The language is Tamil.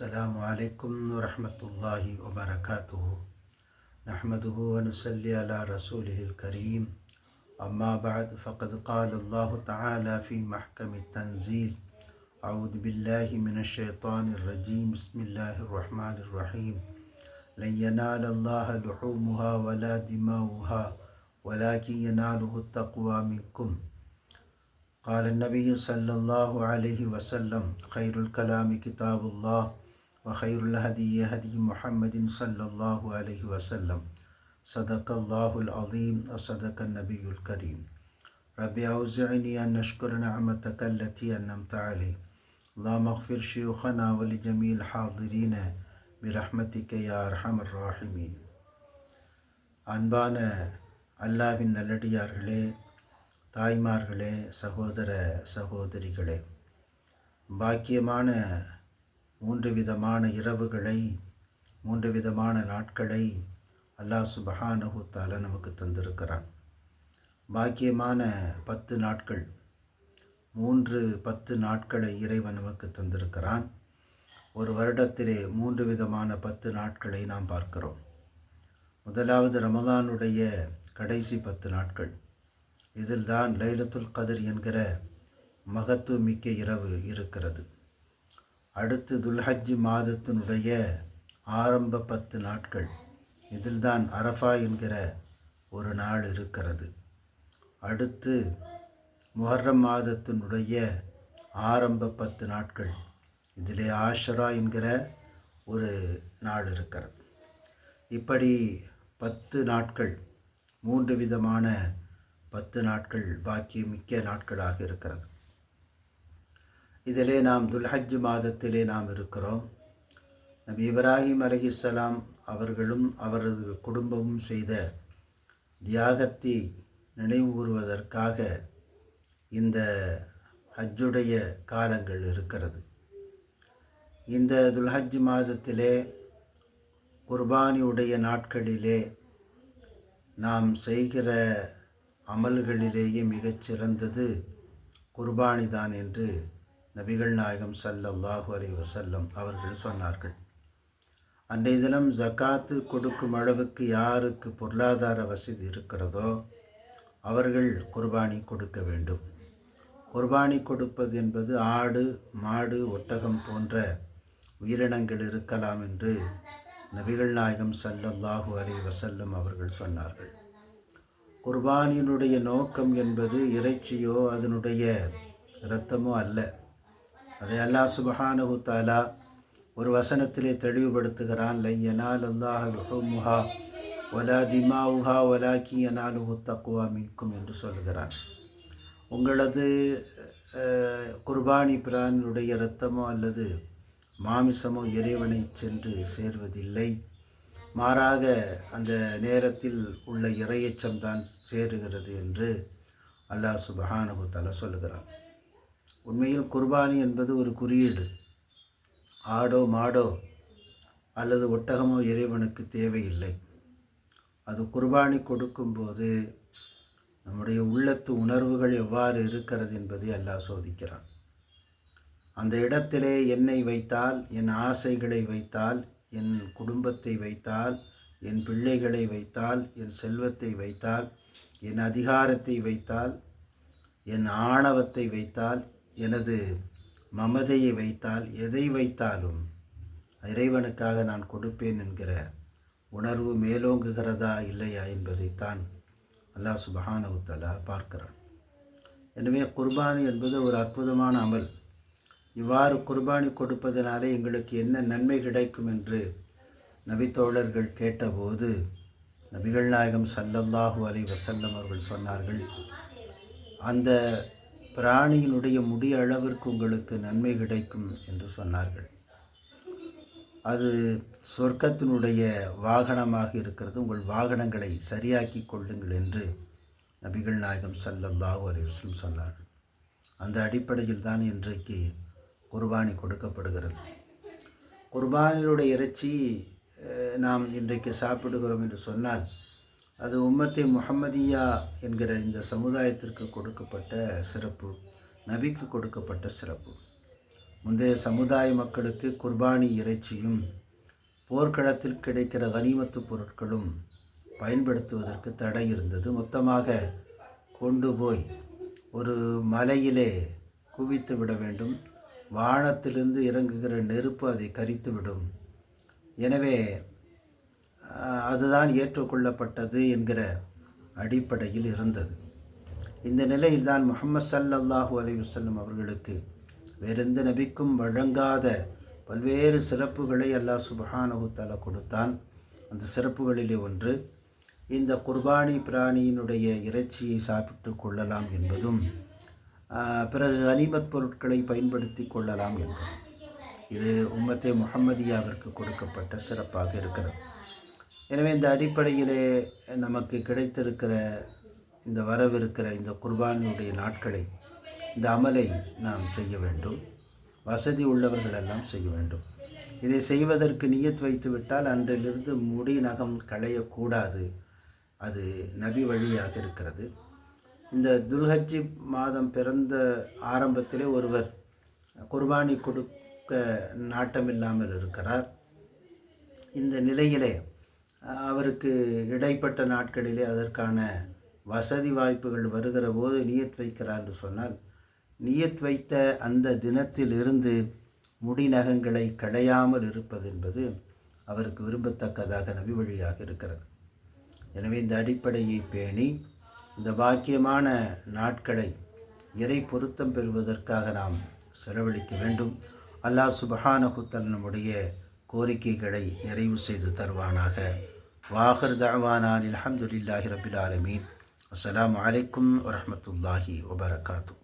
السلام عليكم ورحمة الله وبركاته. نحمده ونصلي على رسوله الكريم. أما بعد فقد قال الله تعالى في محكم التنزيل أعوذ بالله من الشيطان الرجيم. بسم الله الرحمن الرحيم. لن ينال الله لحومها ولا دماؤها ولكن يناله التقوى منكم. قال النبي صلى الله عليه وسلم خير الكلام كتاب الله. وخير الهدي هدي محمد صلى الله عليه وسلم صدق الله العظيم وصدق النبي الكريم ربي أوزعني أن أشكر نعمتك التي أنمت علي اللهم اغفر شيوخنا ولجميع الحاضرين برحمتك يا أرحم الراحمين அன்பான அல்லாவின் நல்லடியார்களே தாய்மார்களே சகோதர சகோதரிகளே பாக்கியமான மூன்று விதமான இரவுகளை மூன்று விதமான நாட்களை அல்லாஹ் சுபஹானஹு தாலா நமக்கு தந்திருக்கிறான். பாக்கியமான பத்து நாட்கள் மூன்று பத்து நாட்களை இறைவன் நமக்கு தந்திருக்கிறான். ஒரு வருடத்திலே மூன்று விதமான பத்து நாட்களை நாம் பார்க்கிறோம். முதலாவது ரமதானுடைய கடைசி பத்து நாட்கள். இதில் தான் லைலத்துல் கதிர் என்கிற மகத்துவமிக்க இரவு இருக்கிறது. அடுத்து துல்ஹஜ் மாதத்தினுடைய ஆரம்ப பத்து நாட்கள். இதில் தான் அரஃபா என்கிற ஒரு நாள் இருக்கிறது. அடுத்து முஹர்ரம் மாதத்தினுடைய ஆரம்ப பத்து நாட்கள். இதிலே ஆஷரா என்கிற ஒரு நாள் இருக்கிறது. இப்படி பத்து நாட்கள் மூன்று விதமான பத்து நாட்கள் பாக்கியமிக்க நாட்களாக இருக்கிறது. இதிலே நாம் துல்ஹஜ் மாதத்திலே நாம் இருக்கிறோம். நபி இப்ராஹிம் அலஹிஸ்லாம் அவர்களும் அவரது குடும்பமும் செய்த தியாகத்தை நினைவுகூறுவதற்காக இந்த ஹஜ்ஜுடைய காலங்கள் இருக்கிறது. இந்த துல்ஹஜ் மாதத்திலே குர்பானியுடைய நாட்களிலே நாம் செய்கிற அமல்களிலேயே மிகச்சிறந்தது குர்பானி தான் என்று நபிகள் நாயகம் சல்லல்லாஹு அலி வசல்லம் அவர்கள் சொன்னார்கள் அன்றைய தினம் ஜக்காத்து கொடுக்கும் அளவுக்கு யாருக்கு பொருளாதார வசதி இருக்கிறதோ அவர்கள் குர்பானி கொடுக்க வேண்டும். குர்பானி கொடுப்பது என்பது ஆடு மாடு ஒட்டகம் போன்ற உயிரினங்கள் இருக்கலாம் என்று நபிகள் நாயகம் சல்லல்லாஹு அலி வசல்லம் அவர்கள் சொன்னார்கள். குர்பானியினுடைய நோக்கம் என்பது இறைச்சியோ அதனுடைய இரத்தமோ அல்ல. அதை அல்லாஹ் சுபஹானு தாலா ஒரு வசனத்திலே தெளிவுபடுத்துகிறான். லையனால் அல்லாஹ் லுஹுமுஹா ஒலா திமாவுஹா ஒலாக்கி யனாலுஹு தக்குவா மின்கும் என்று சொல்கிறான் உங்களது குர்பானி பிரானுடைய இரத்தமோ அல்லது மாமிசமோ இறைவனை சென்று சேர்வதில்லை. மாறாக அந்த நேரத்தில் உள்ள இறையச்சம் தான் சேருகிறது என்று அல்லாஹ் சுபஹானு தலா சொல்லுகிறான். உண்மையில் குர்பானி என்பது ஒரு குறியீடு. ஆடோ மாடோ அல்லது ஒட்டகமோ இறைவனுக்கு தேவையில்லை. அது குர்பானி கொடுக்கும்போது நம்முடைய உள்ளத்து உணர்வுகள் எவ்வாறு இருக்கிறது என்பதை அல்லாஹ் சோதிக்கிறான். அந்த இடத்திலே என்னை வைத்தால் என் ஆசைகளை வைத்தால் என் குடும்பத்தை வைத்தால் என் பிள்ளைகளை வைத்தால் என் செல்வத்தை வைத்தால் என் அதிகாரத்தை வைத்தால் என் ஆணவத்தை வைத்தால் எனது மமதையை வைத்தால் எதை வைத்தாலும் இறைவனுக்காக நான் கொடுப்பேன் என்கிற உணர்வு மேலோங்குகிறதா இல்லையா என்பதைத்தான் அல்லாஹ் சுபஹானவுத்தலா பார்க்கிறான். எனவே குர்பானி என்பது ஒரு அற்புதமான அமல். இவ்வாறு குர்பானி கொடுப்பதனாலே எங்களுக்கு என்ன நன்மை கிடைக்கும் என்று நபித்தோழர்கள் கேட்டபோது நபிகள் நாயகம் சல்லல்லாஹூ அலி வசல்லம் அவர்கள் சொன்னார்கள். அந்த பிராணியினுடைய முடிய அளவிற்கு உங்களுக்கு நன்மை கிடைக்கும் என்று சொன்னார்கள். அது சொர்க்கத்தினுடைய வாகனமாக இருக்கிறது. உங்கள் வாகனங்களை சரியாக்கி கொள்ளுங்கள் என்று நபிகள் நாயகம் சல்லல்லாஹூ அலி சொன்னார்கள். அந்த அடிப்படையில் தான் இன்றைக்கு குர்பானி கொடுக்கப்படுகிறது. குர்பானியுடைய இறைச்சி நாம் இன்றைக்கு சாப்பிடுகிறோம் என்று சொன்னால் அது உம்மத்தை முகமதியா என்கிற இந்த சமுதாயத்திற்கு கொடுக்கப்பட்ட சிறப்பு நபிக்கு கொடுக்கப்பட்ட சிறப்பு. முந்தைய சமுதாய மக்களுக்கு குர்பானி இறைச்சியும் போர்க்களத்தில் கிடைக்கிற கனிமத்து பொருட்களும் பயன்படுத்துவதற்கு தடை இருந்தது. மொத்தமாக கொண்டு போய் ஒரு மலையிலே குவித்து விட வேண்டும். வானத்திலிருந்து இறங்குகிற நெருப்பு அதை கரித்து விடும். எனவே அதுதான் ஏற்றுக்கொள்ளப்பட்டது என்கிற அடிப்படையில் இருந்தது. இந்த நிலையில்தான் முகமது சல்லல்லாஹு அலி வஸல்லம் அவர்களுக்கு வேறெந்த நபிக்கும் வழங்காத பல்வேறு சிறப்புகளை அல்லாஹ் சுப்ஹானஹு கொடுத்தான். அந்த சிறப்புகளிலே ஒன்று இந்த குர்பானி பிராணியினுடைய இறைச்சியை சாப்பிட்டு கொள்ளலாம் என்பதும் பிறகு அனிமத் பொருட்களை பயன்படுத்தி கொள்ளலாம் என்பதும். இது உம்மத்தே முகமதியாவிற்கு கொடுக்கப்பட்ட சிறப்பாக இருக்கிறது. எனவே இந்த அடிப்படையிலே நமக்கு கிடைத்திருக்கிற இந்த வரவிருக்கிற இந்த குர்பானியுடைய நாட்களை இந்த அமலை நாம் செய்ய வேண்டும். வசதி உள்ளவர்கள் எல்லாம் செய்ய வேண்டும். இதை செய்வதற்கு நியத் வைத்து விட்டால் அன்றிலிருந்து முடி நகம் களையக்கூடாது. அது நபி வழியாக இருக்கிறது. இந்த துல்ஹஜி மாதம் பிறந்த ஆரம்பத்திலே ஒருவர் குர்பானி கொடுக்க நாட்டமில்லாமல் இருக்கிறார். இந்த நிலையிலே அவருக்கு இடைப்பட்ட நாட்களிலே அதற்கான வசதி வாய்ப்புகள் வருகிற போது நியத் வைக்கிறார் என்று சொன்னால் நியத் வைத்த அந்த தினத்திலிருந்து முடிநகங்களை களையாமல் இருப்பது என்பது அவருக்கு விரும்பத்தக்கதாக நபி வழியாக இருக்கிறது. எனவே இந்த அடிப்படையை பேணி இந்த பாக்கியமான நாட்களை இறை பொருத்தம் பெறுவதற்காக நாம் செலவழிக்க வேண்டும். அல்லாஹ் சுபஹானகுத்தல் நம்முடைய கோரிக்கைகளை நிறைவு செய்து தருவானாக. வாஹர் தவானான் அலமதுல்லாஹி ரபில் ஆலமீன். அஸ்லாம் வலைக்கம் வரமத்துல்லாஹி வபரகாத்து.